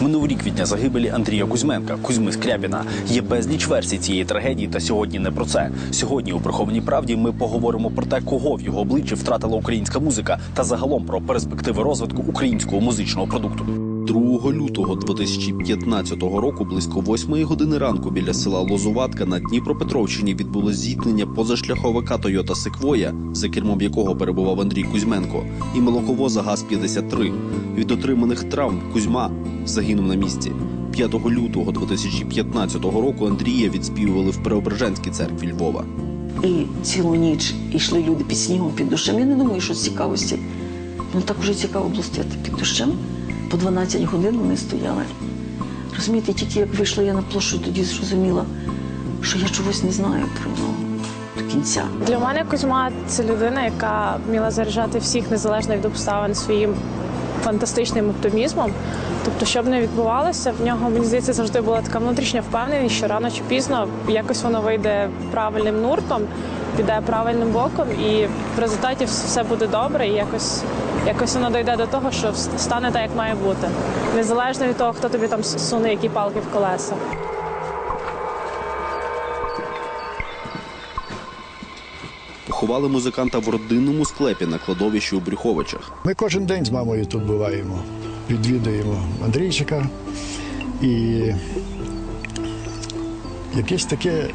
Минув рік від дня загибелі Андрія Кузьменка, Кузьми Скрябіна. Є безліч версій цієї трагедії, та сьогодні не про це. Сьогодні у прихованій правді ми поговоримо про те, кого в його обличчі втратила українська музика, та загалом про перспективи розвитку українського музичного продукту. 2 лютого 2015 року, близько 8 години ранку, біля села Лозуватка на Дніпропетровщині відбулось зіткнення позашляховика Тойота Секвоя, за кермом якого перебував Андрій Кузьменко, і молоковоза ГАЗ-53. Від отриманих травм Кузьма загинув на місці. 5 лютого 2015 року Андрія відспівували в Преображенській церкві Львова. І цілу ніч йшли люди під снігом, під дощем. Я не думаю, що з цікавості. Ну так уже цікаво було стояти під дощем. По 12 годин вони стояли. Розумієте, тільки як вийшла я на площу, тоді зрозуміла, що я чогось не знаю про нього до кінця. Для мене Кузьма це людина, яка вміла заряджати всіх незалежно від обставин своїм фантастичним оптимізмом. Тобто, що б не відбувалося, в нього мені здається завжди була така внутрішня впевненість, що рано чи пізно якось воно вийде правильним нуртом, піде правильним боком, і в результаті все буде добре, і якось, якось воно дойде до того, що стане так, як має бути, незалежно від того, хто тобі там суне які палки в колеса. Поховали музиканта в родинному склепі на кладовищі у Брюховичах. Ми кожен день з мамою тут буваємо, відвідуємо Андрійчика. І якесь таке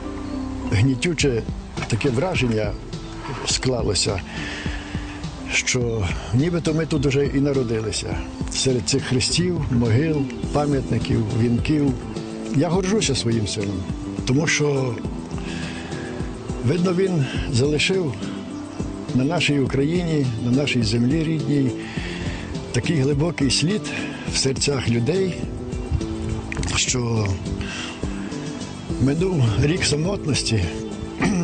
гнітюче таке враження склалося, що нібито ми тут уже і народилися. Серед цих хрестів, могил, пам'ятників, вінків. Я горжуся своїм сином, тому що, видно, він залишив на нашій Україні, на нашій землі рідній такий глибокий слід в серцях людей, що минув рік самотності,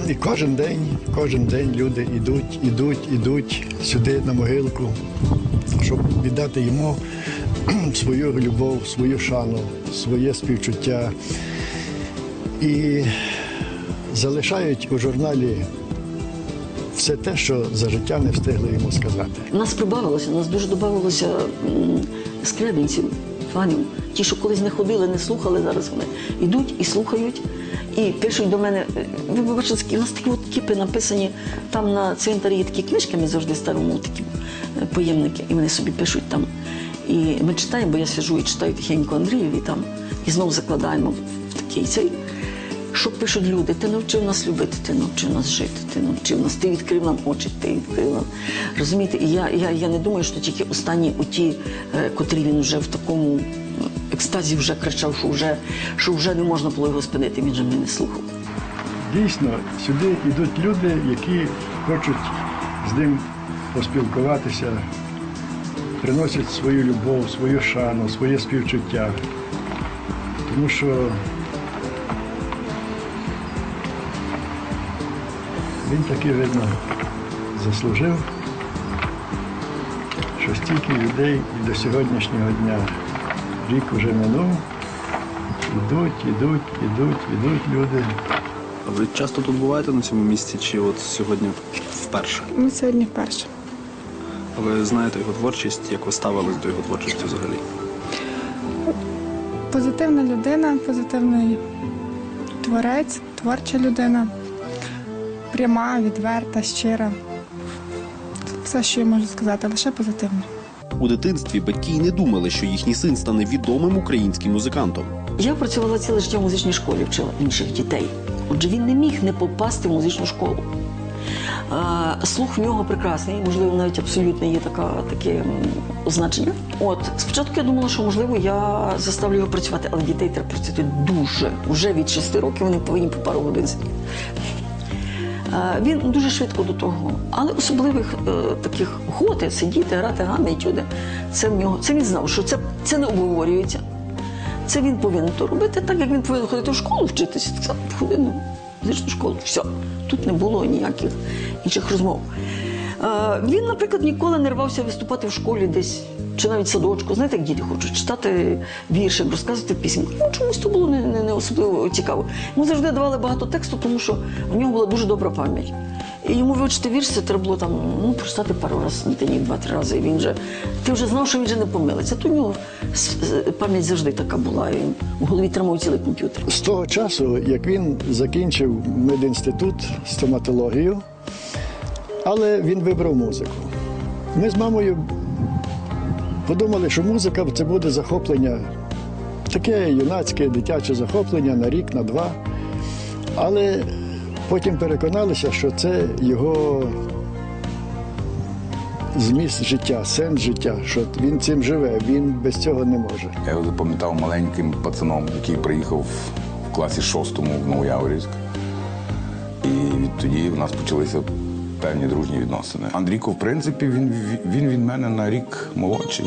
і кожен день, кожен день люди йдуть, ідуть, ідуть сюди на могилку, щоб віддати йому свою любов, свою шану, своє співчуття. І залишають у журналі все те, що за життя не встигли йому сказати. Нас прибавилося, нас дуже додавалося скрябінців, фанів. Ті, що колись не ходили, не слухали, зараз вони йдуть і слухають. І пишуть до мене, ви побачили, у нас такі от кіпи написані, там на цвинтарі є такі книжки, ми завжди ставимо такі е, поємники, і вони собі пишуть там. І ми читаємо, бо я сиджу і читаю тихенько Андрієві там, і знову закладаємо в такий цей. Що пишуть люди? Ти навчив нас любити, ти навчив нас жити, ти навчив нас, ти відкрив нам очі, ти відкрив нам. Розумієте, я, я, я не думаю, що тільки останні оті, е, котрі він вже в такому екстазі вже кричав, що вже, що вже не можна було його спинити, він же мене не слухав. Дійсно, сюди йдуть люди, які хочуть з ним поспілкуватися, приносять свою любов, свою шану, своє співчуття. Тому що він таки, видно, заслужив, що стільки людей і до сьогоднішнього дня рік уже минув. Ідуть, ідуть, ідуть, ідуть люди. А ви часто тут буваєте на цьому місці, чи от сьогодні вперше? Ми сьогодні вперше. А ви знаєте його творчість, як ви ставились до його творчості взагалі? Позитивна людина, позитивний творець, творча людина, пряма, відверта, щира. Все, що я можу сказати, лише позитивне. У дитинстві батьки й не думали, що їхній син стане відомим українським музикантом. Я працювала ціле життя в музичній школі, вчила інших дітей. Отже, він не міг не попасти в музичну школу. Слух в нього прекрасний, можливо, навіть абсолютно є така, таке м, означення. От спочатку я думала, що можливо я заставлю його працювати, але дітей треба працювати дуже. Вже від 6 років вони повинні по пару годин сидіти. Е, Він дуже швидко до того, але особливих е, таких готи сидіти, грати гамми, тюди. це в нього. Це він знав, що це, це не обговорюється. Це він повинен то робити, так як він повинен ходити в школу вчитися. Так само музичну школу. Все. Тут не було ніяких інших розмов. Він, наприклад, ніколи не рвався виступати в школі десь чи навіть в садочку. Знаєте, як діти хочуть читати віршик, розказувати пісні. Ну, чомусь то було не, не, не особливо цікаво. Йому завжди давали багато тексту, тому що в нього була дуже добра пам'ять. І йому вивчити вірш, це треба було там ну, прочитати пару разів на два-три рази. І він же, ти вже знав, що він же не помилиться. То у нього пам'ять завжди така була. І він у голові тримав цілий комп'ютер. З того часу, як він закінчив медінститут, стоматологію, але він вибрав музику. Ми з мамою подумали, що музика це буде захоплення, таке юнацьке, дитяче захоплення на рік, на два. Але потім переконалися, що це його зміст життя, сенс життя, що він цим живе, він без цього не може. Я його запам'ятав маленьким пацаном, який приїхав в класі шостому в Новояворівськ. І відтоді в нас почалися певні дружні відносини. Андрійко, в принципі, він, він від мене на рік молодший.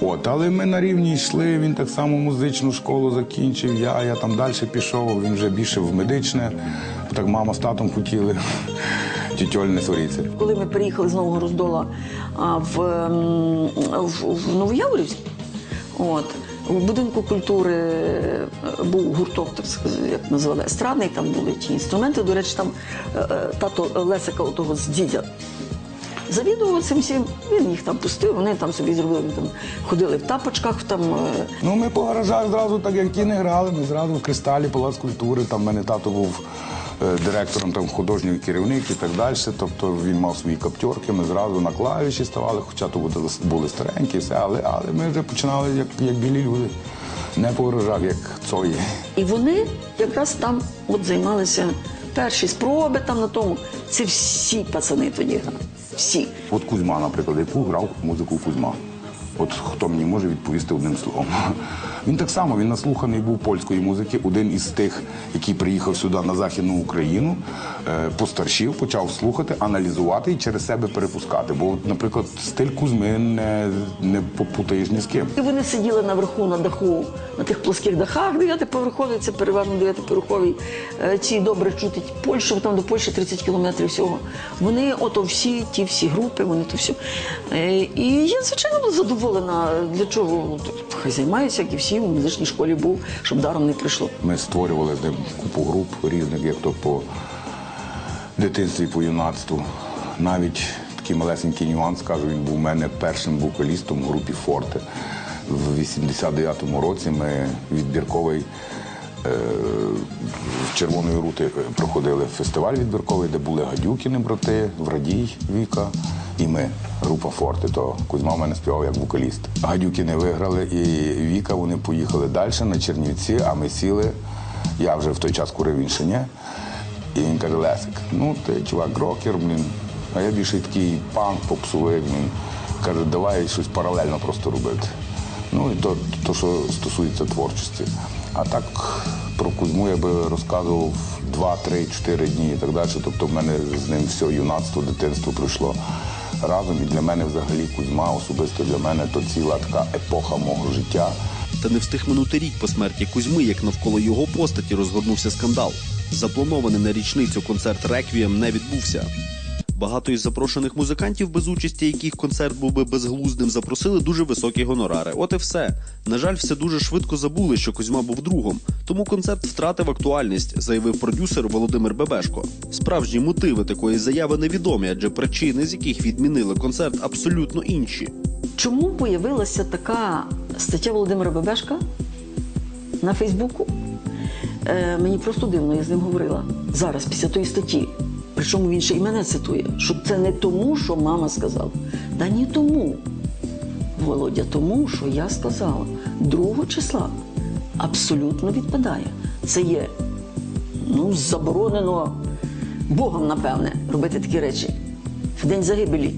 От, але ми на рівні йшли, він так само музичну школу закінчив, я, я там далі пішов, він вже більше в медичне. Так мама з татом хотіли. Тютьоль не сваріться. Коли ми приїхали з Нового Роздола в, в, в Новояворівськ, у будинку культури е, був гурток, так як називали, естрадний, там були ті інструменти. До речі, там е, е, тато Лесика, отого з дідя. Завідував цим всім, він їх там пустив, вони там собі зробили, там ходили в тапочках, там Ну, ми по гаражах зразу, так як ті не грали, ми зразу в кристалі, палац культури. Там в мене тато був директором, там художній керівник і так далі. Тобто він мав свої каптьорки, ми зразу на клавіші ставали, хоча то були, були старенькі, все, але, але ми вже починали як, як білі люди. Не по гаражах, як цої. І вони якраз там от займалися перші спроби там на тому. Це всі пацани тоді. Всі. От Кузьма, наприклад, яку грав музику Кузьма. От хто мені може відповісти одним словом. Він так само він наслуханий був польської музики, один із тих, який приїхав сюди на Західну Україну, е, постаршів, почав слухати, аналізувати і через себе перепускати. Бо, наприклад, стиль Кузьми не, не попутаєш ні з ким. І вони сиділи наверху на даху, на тих плоских дахах, дев'ятиповерхові, це переважно дев'ятиповерхові. Е, Ці добре чути Польщу, там до Польщі 30 кілометрів всього. Вони, ото всі, ті всі групи, вони то все. І я, звичайно, була задоволена. Для чого? Хай займаються, як і всі в музичній школі був, щоб даром не прийшло. Ми створювали з ним купу груп різних, як то по дитинстві, по юнацтву. Навіть такий малесенький нюанс, скажу, він був у мене першим вокалістом в групі Форте. В 89-му році ми відбірковий е, Червоної рути проходили фестиваль відбірковий, де були Гадюкіни брати, Врадій Віка і ми, група Форте. То Кузьма в мене співав як вокаліст. Гадюкіни виграли, і Віка вони поїхали далі на Чернівці, а ми сіли. Я вже в той час курив він. І він каже, Лесик, ну ти чувак, рокер, блін. А я більше такий панк, попсовик. Він каже, давай щось паралельно просто робити. Ну і то, то, що стосується творчості. А так про Кузьму я би розказував два, три, чотири дні і так далі. Тобто в мене з ним все юнацтво, дитинство пройшло разом. І для мене взагалі Кузьма, особисто для мене, то ціла така епоха мого життя. Та не встиг минути рік по смерті Кузьми, як навколо його постаті розгорнувся скандал. Запланований на річницю концерт Реквієм не відбувся. Багато із запрошених музикантів, без участі яких концерт був би безглуздим, запросили дуже високі гонорари. От і все. На жаль, все дуже швидко забули, що Кузьма був другом. Тому концерт втратив актуальність, заявив продюсер Володимир Бебешко. Справжні мотиви такої заяви невідомі, адже причини, з яких відмінили концерт, абсолютно інші. Чому появилася така стаття Володимира Бебешка на Фейсбуку? Е, мені просто дивно, я з ним говорила зараз, після тої статті. Причому він ще і мене цитує, що це не тому, що мама сказала. Та ні тому, Володя, тому, що я сказала, 2 числа абсолютно відпадає. Це є ну, заборонено Богом, напевне, робити такі речі в день загибелі.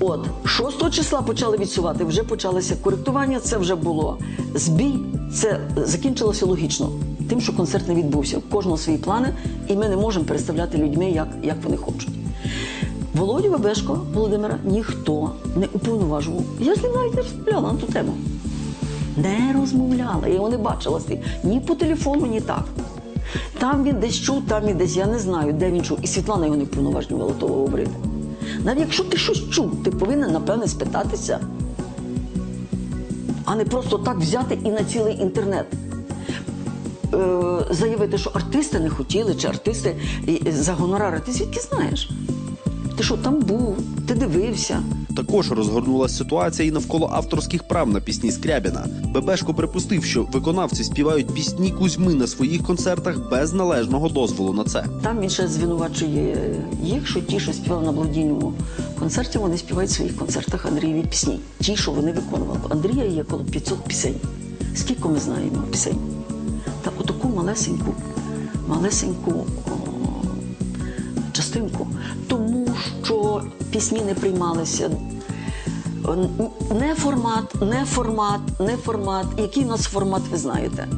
От 6 числа почали відсувати, вже почалося коректування. Це вже було збій. Це закінчилося логічно. Тим, що концерт не відбувся. У кожного свої плани, і ми не можемо переставляти людьми, як, як вони хочуть. Володю Бабешко Володимира ніхто не уповноважував. Я з ним навіть не розмовляла на ту тему. Не розмовляла. Я його не бачила ним. ні по телефону, ні так. Там він десь чув, там він десь, я не знаю, де він чув. І Світлана його не вповноважувала того говорити. Навіть якщо ти щось чув, ти повинен, напевне, спитатися, а не просто так взяти і на цілий інтернет. Е, заявити, що артисти не хотіли, чи артисти за гонорари. Ти звідки знаєш? Ти що там був? Ти дивився? Також розгорнулася ситуація і навколо авторських прав на пісні Скрябіна. Бебешко припустив, що виконавці співають пісні Кузьми на своїх концертах без належного дозволу на це. Там він ще звинувачує їх, що ті, що співали на благодійному концерті, вони співають в своїх концертах Андрієві пісні. Ті, що вони виконували. Андрія є коло 500 пісень. Скільки ми знаємо пісень? Та отаку малесеньку, малесеньку о, частинку. Тому що пісні не приймалися. Не формат, не формат, не формат. Який у нас формат, ви знаєте?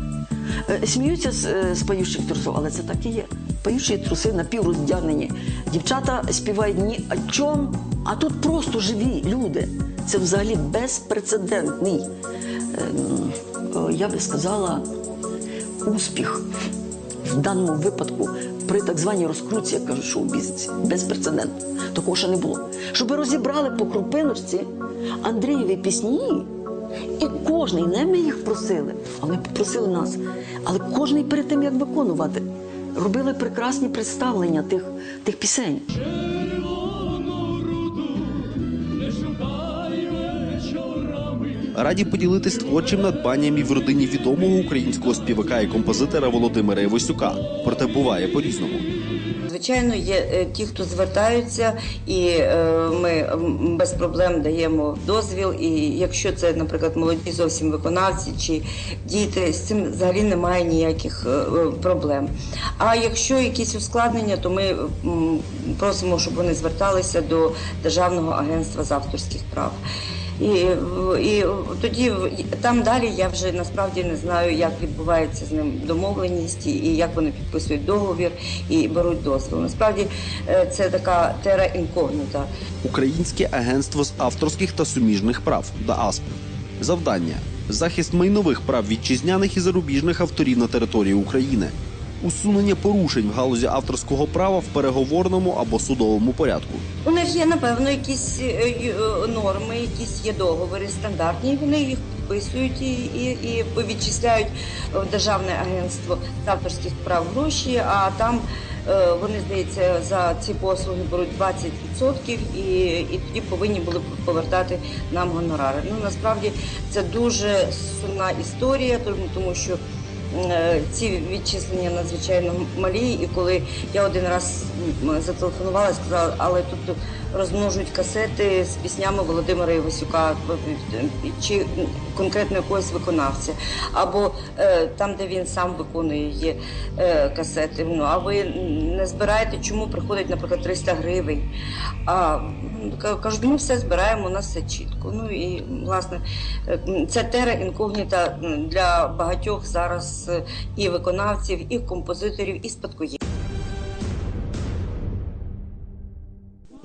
Е, Сміються з, е, з паючих трусов, але це так і є. Паючі труси напівроздягнені. Дівчата співають ні о чому, а тут просто живі люди. Це взагалі безпрецедентний, ем, я би сказала, успіх в даному випадку при так званій розкрутці, як кажуть, шоу-бізнесі. Безпрецедентно. Такого ще не було. Щоб розібрали по крупиночці Андрієві пісні, і кожний, не ми їх просили, а вони попросили нас. Але кожний перед тим, як виконувати, робили прекрасні представлення тих, тих пісень. Раді поділитись творчим надбанням і в родині відомого українського співака і композитора Володимира Івасюка. Проте буває по-різному. Звичайно, є е, ті, хто звертаються, і е, ми без проблем даємо дозвіл. І якщо це, наприклад, молоді зовсім виконавці чи діти, з цим взагалі немає ніяких е, проблем. А якщо якісь ускладнення, то ми просимо, щоб вони зверталися до Державного агентства з авторських прав. І, і тоді там далі я вже насправді не знаю, як відбувається з ним домовленість і як вони підписують договір і беруть дозвіл. Насправді е, це така тера інкогніта. Українське агентство з авторських та суміжних прав ДААСП. Завдання захист майнових прав вітчизняних і зарубіжних авторів на території України, усунення порушень в галузі авторського права в переговорному або судовому порядку. У них є напевно якісь е, е, норми, якісь є договори стандартні. Вони їх підписують і, і, і відчисляють в державне агентство з авторських прав гроші. А там е, вони здається за ці послуги беруть 20% і, і тоді повинні були повертати нам гонорари. Ну насправді це дуже сумна історія, тому що. Е, Ці відчислення надзвичайно малі, і коли я один раз зателефонувала, сказала, але тут розмножують касети з піснями Володимира Івасюка чи конкретно якогось виконавця, або е, там, де він сам виконує є е, касети. Ну а ви не збираєте, чому приходить, наприклад, 300 гривень? А кажуть, ми все збираємо, у нас все чітко. Ну і власне е, це тера інкогніта для багатьох зараз і виконавців, і композиторів, і спадкоємців.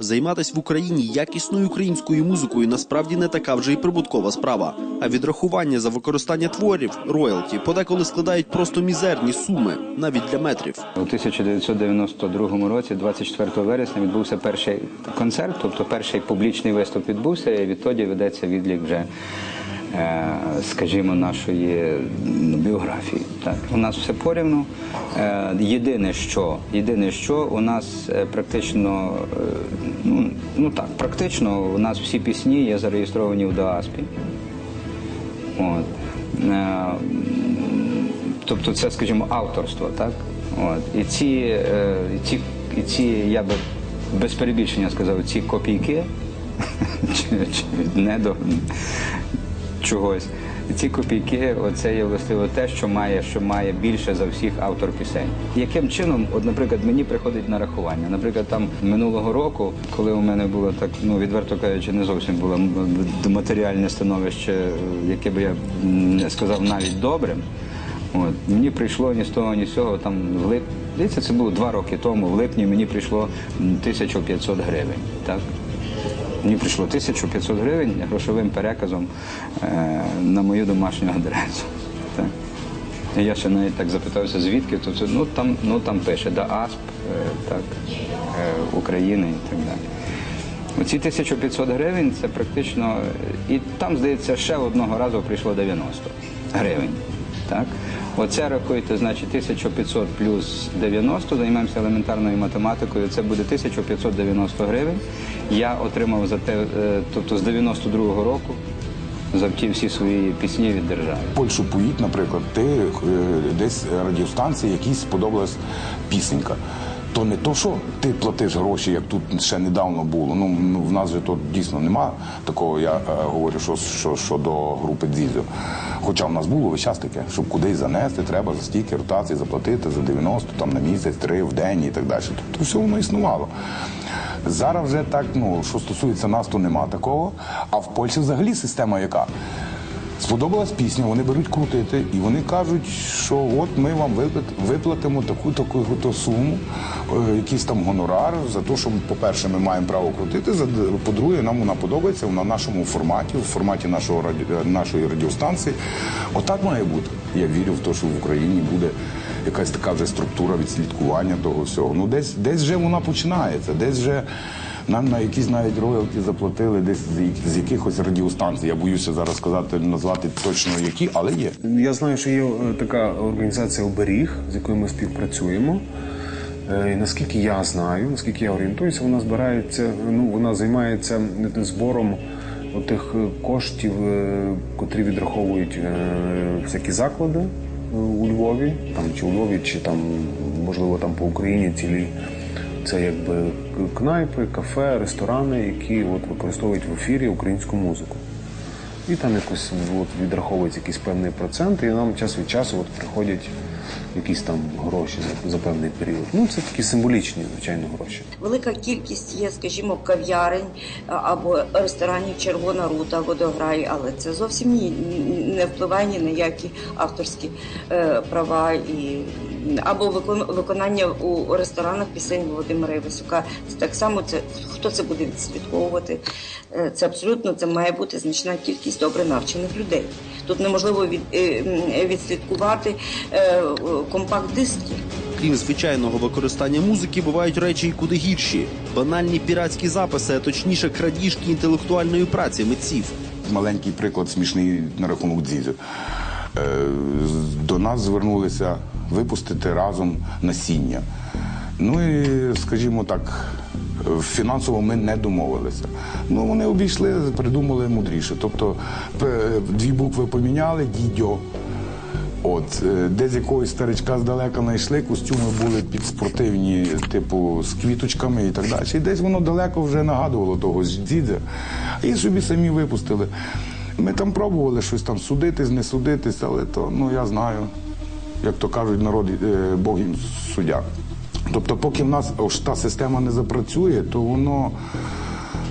Займатись в Україні якісною українською музикою насправді не така вже й прибуткова справа. А відрахування за використання творів роялті подеколи складають просто мізерні суми, навіть для метрів. У 1992 році, 24 вересня, відбувся перший концерт, тобто перший публічний виступ відбувся, і відтоді ведеться відлік вже, скажімо, нашої біографії. Так, у нас все порівну. Е, Єдине, що єдине, що у нас е, практично, е, ну, ну так, практично у нас всі пісні є зареєстровані в ДААСПі. От. Е, Тобто це, скажімо, авторство, так? От. І ці, е, і ці, і ці, я би без перебільшення сказав, ці копійки, чи, чи не чогось. Ці копійки, оце є властиво те, що має, що має більше за всіх автор пісень. Яким чином, от, наприклад, мені приходить нарахування. Наприклад, там минулого року, коли у мене було так, ну відверто кажучи, не зовсім було матеріальне становище, яке би я сказав навіть добрим. От мені прийшло ні з того, ні з цього. Там в лип... Здається, це було два роки тому. В липні мені прийшло м, 1500 гривень. Так мені прийшло 1500 гривень грошовим переказом е, на мою домашню адресу. Я ще навіть так запитався, звідки то це ну там, ну там пише да АСП, е, так е, України і так далі. Оці 1500 гривень це практично. І там, здається, ще одного разу прийшло 90 гривень. Так? Оце рахуйте, значить 1500 плюс 90, займаємося елементарною математикою, це буде 1590 гривень. Я отримав за те, е, тобто з 92-го року за ті всі свої пісні від держави. Польщу поїть, наприклад, ти е, десь радіостанції якісь сподобалась пісенька. То не то, що ти платиш гроші, як тут ще недавно було. Ну, ну в нас же тут дійсно нема такого. Я е, говорю, що, що, що групи Дзізо. Хоча в нас було весь час таке, щоб кудись занести, треба за стільки ротацій заплатити за 90 там на місяць, три в день і так далі. Тобто все воно існувало. Зараз вже так, ну що стосується нас, то нема такого. А в Польщі взагалі система яка? Сподобалась пісня, вони беруть крутити, і вони кажуть, що от ми вам виплат- виплатимо таку таку то суму, е, якийсь там гонорар за те, що, по-перше, ми маємо право крутити. По-друге, нам вона подобається в нашому форматі, в форматі нашого раді- е, нашої радіостанції. Отак має бути. Я вірю в те, що в Україні буде якась така вже структура відслідкування того всього. Ну десь десь вже вона починається, десь вже. Нам на якісь навіть роялті заплатили десь з, якихось радіостанцій. Я боюся зараз сказати, назвати точно які, але є. Я знаю, що є е, така організація Оберіг, з якою ми співпрацюємо. Е, І наскільки я знаю, наскільки я орієнтуюся, вона збирається, ну вона займається збором тих коштів, е, котрі відраховують всякі заклади у Львові, там чи у Львові, чи там можливо там по Україні цілі. Це якби кнайпи, кафе, ресторани, які от використовують в ефірі українську музику. І там якось от, відраховується якийсь певний процент, і нам час від часу от, приходять якісь там гроші за, за певний період. Ну, це такі символічні, звичайно, гроші. Велика кількість є, скажімо, кав'ярень або ресторанів Червона рута, водограй, але це зовсім ні, не впливає ні на які авторські е, права і або викон- виконання у ресторанах пісень Володимира Івасюка. Це так само це хто це буде відслідковувати. Е, Це абсолютно це має бути значна кількість добре навчених людей. Тут неможливо від, е, відслідкувати е, компакт-диски. Крім звичайного використання музики, бувають речі й куди гірші: банальні піратські записи, а точніше крадіжки інтелектуальної праці митців. Маленький приклад смішний на рахунок дзізю. До нас звернулися випустити разом насіння. Ну і, скажімо так, фінансово ми не домовилися. Ну, вони обійшли, придумали мудріше. Тобто дві букви поміняли, дідьо. От, е, де якогось старичка здалека знайшли, костюми були під спортивні, типу, з квіточками і так далі. І десь воно далеко вже нагадувало того ж дідя. І собі самі випустили. Ми там пробували щось там судитись, не судитись, але то, ну я знаю, як то кажуть, народ, е, Бог їм суддя. Тобто, поки в нас та система не запрацює, то воно,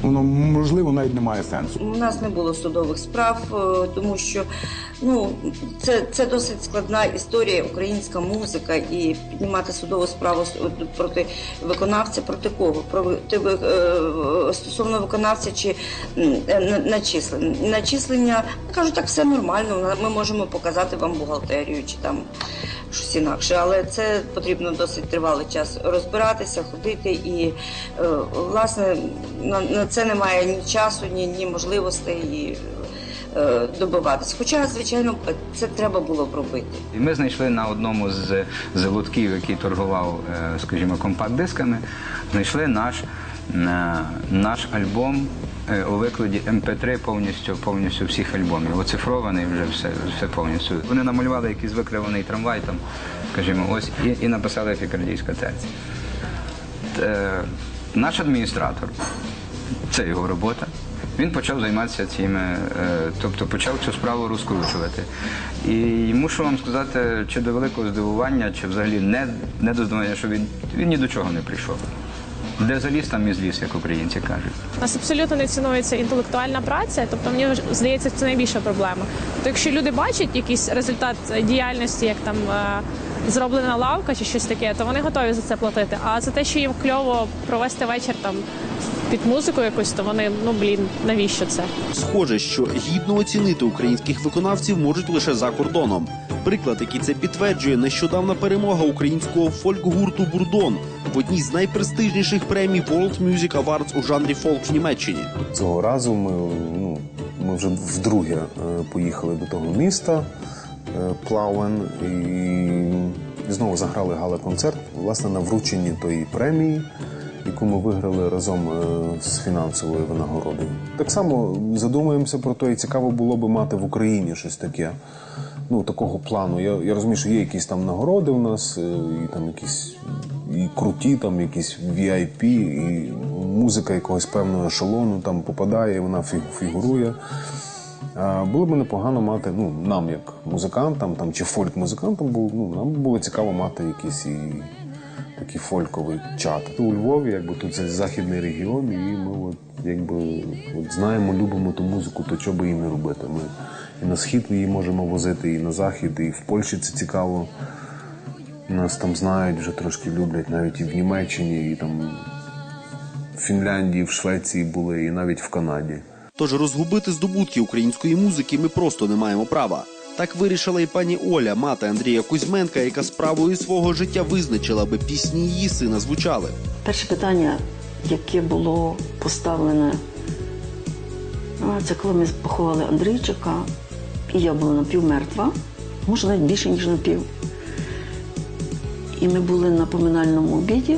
воно можливо навіть не має сенсу. У нас не було судових справ, е, тому що ну це, це досить складна історія, українська музика, і піднімати судову справу проти виконавця, проти кого? Проти е, стосовно виконавця чи е, начислення. Начислення кажуть, так все нормально. Ми можемо показати вам бухгалтерію чи там. Щось інакше, але це потрібно досить тривалий час розбиратися, ходити, і е, власне на, це немає ні часу, ні, ні можливостей е. Хоча, звичайно, це треба було б робити. І ми знайшли на одному з заводків, який торгував, е, скажімо, компакт-дисками, знайшли наш, наш альбом у викладі МП3 повністю, повністю всіх альбомів. Оцифрований вже все, все повністю. Вони намалювали якийсь викриваний трамвай там, скажімо, ось, і, і написали фікардійська терція. Е, Наш адміністратор, це його робота. Він почав займатися цими, е, тобто почав цю справу розкручувати. І мушу вам сказати, чи до великого здивування, чи взагалі не, не до здивування, що він, він ні до чого не прийшов. Де заліз, там і зліз, як українці кажуть. У нас абсолютно не цінується інтелектуальна праця, тобто мені здається, це найбільша проблема. Тобто, якщо люди бачать якийсь результат діяльності, як там е, зроблена лавка чи щось таке, то вони готові за це платити. А за те, що їм кльово провести вечір там під музику якусь, то вони ну блін, навіщо це? Схоже, що гідно оцінити українських виконавців можуть лише за кордоном. Приклад, який це підтверджує, нещодавна перемога українського фольк-гурту Бурдон в одній з найпрестижніших премій World Music Awards у жанрі фолк в Німеччині. Цього разу ми, ну, ми вже вдруге е, поїхали до того міста. е, Плауен і знову заграли гала-концерт власне на врученні тої премії, яку ми виграли разом е, з фінансовою винагородою. Так само задумуємося про те, і цікаво було би мати в Україні щось таке. Ну, такого плану. Я, я розумію, що є якісь там нагороди у нас, е, і там якісь і круті, там якісь VIP, і музика якогось певного ешелону там попадає, вона фігурує. А було б непогано мати, ну, нам, як музикантам там, чи фольк-музикантам, було, ну, нам було цікаво мати якийсь і такий фольковий чат. У Львові, якби тут це західний регіон, і ми от, якби, от знаємо, любимо ту музику, то чого би її не робити. Ми і на схід її можемо возити, і на захід, і в Польщі це цікаво. Нас там знають, вже трошки люблять, навіть і в Німеччині, і там в Фінляндії, в Швеції були, і навіть в Канаді. Тож розгубити здобутки української музики ми просто не маємо права. Так вирішила і пані Оля, мати Андрія Кузьменка, яка справою свого життя визначила, аби пісні її сина звучали. Перше питання, яке було поставлене, це коли ми поховали Андрійчика, і я була напівмертва, може навіть більше, ніж напів. І ми були на поминальному обіді,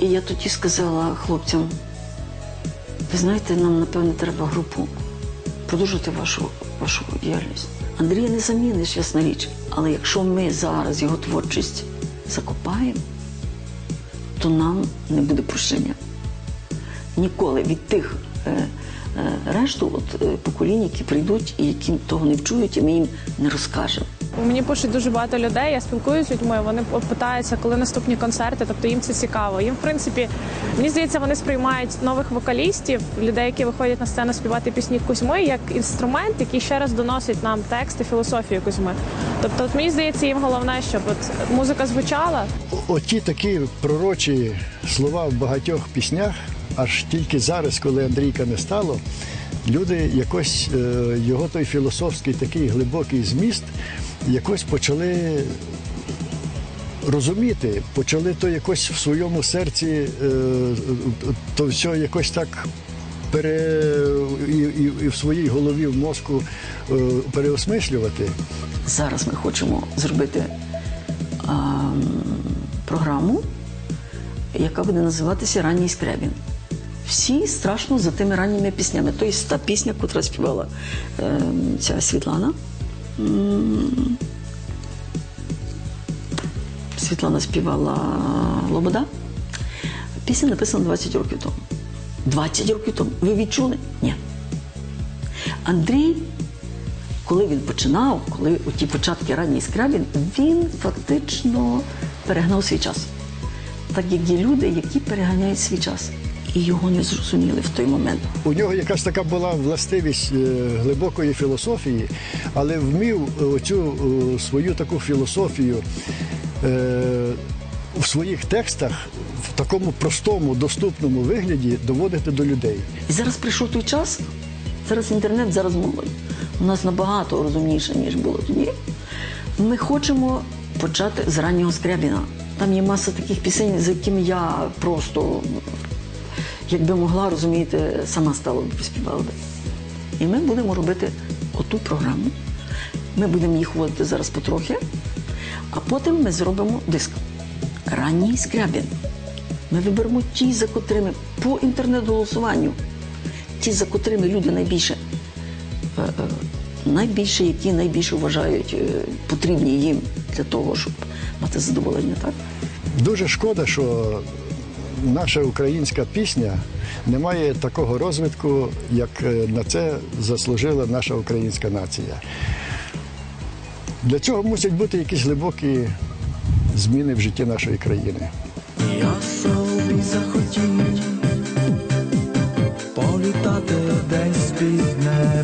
і я тоді сказала хлопцям, ви знаєте, нам, напевне, треба групу продовжити вашу, вашу діяльність. Андрія не заміниш, ясна річ, але якщо ми зараз його творчість закопаємо, то нам не буде прощення. Ніколи від тих е, е, решту от, е, поколінь, які прийдуть і які того не вчують, і ми їм не розкажемо. Мені пишуть дуже багато людей. Я спілкуюся з людьми. Вони питаються, коли наступні концерти. Тобто їм це цікаво. Їм, в принципі, мені здається, вони сприймають нових вокалістів, людей, які виходять на сцену співати пісні Кузьми, як інструмент, який ще раз доносить нам тексти, філософію Кузьми. Тобто, от мені здається, їм головне, щоб от музика звучала. Оті такі пророчі слова в багатьох піснях, аж тільки зараз, коли Андрійка не стало, люди якось е, його той філософський такий глибокий зміст якось почали розуміти, почали то якось в своєму серці, е, то все якось так пере і, і, і в своїй голові, в мозку е, переосмислювати. Зараз ми хочемо зробити а, програму, яка буде називатися Ранній Скрябін. Всі страшно за тими ранніми піснями. Тобто та пісня, яку співала е, ця Світлана. Світлана співала Лобода. Пісня написана 20 років тому. 20 років тому. Ви відчули? Ні. Андрій коли він починав, коли у ті початки ранній скрябін, він фактично перегнав свій час. Так як є люди, які переганяють свій час. І його не зрозуміли в той момент. У нього якась така була властивість е, глибокої філософії, але вмів оцю е, свою таку філософію е, в своїх текстах в такому простому, доступному вигляді доводити до людей. І зараз прийшов той час, зараз інтернет, зараз молодь. У нас набагато розумніше, ніж було тоді. Ми хочемо почати з раннього скрябіна. Там є маса таких пісень, за якими я просто, якби могла розуміти, сама стала б співала би. І ми будемо робити оту програму. Ми будемо їх вводити зараз потрохи, а потім ми зробимо диск. Ранній скрябін. Ми виберемо ті, за котрими по інтернет-голосуванню, ті, за котрими люди найбільше, е, е, найбільше, які найбільше вважають е, потрібні їм для того, щоб мати задоволення. Так? Дуже шкода, що наша українська пісня не має такого розвитку, як е, на це заслужила наша українська нація. Для цього мусять бути якісь глибокі зміни в житті нашої країни. Я собі захотів політати десь під небо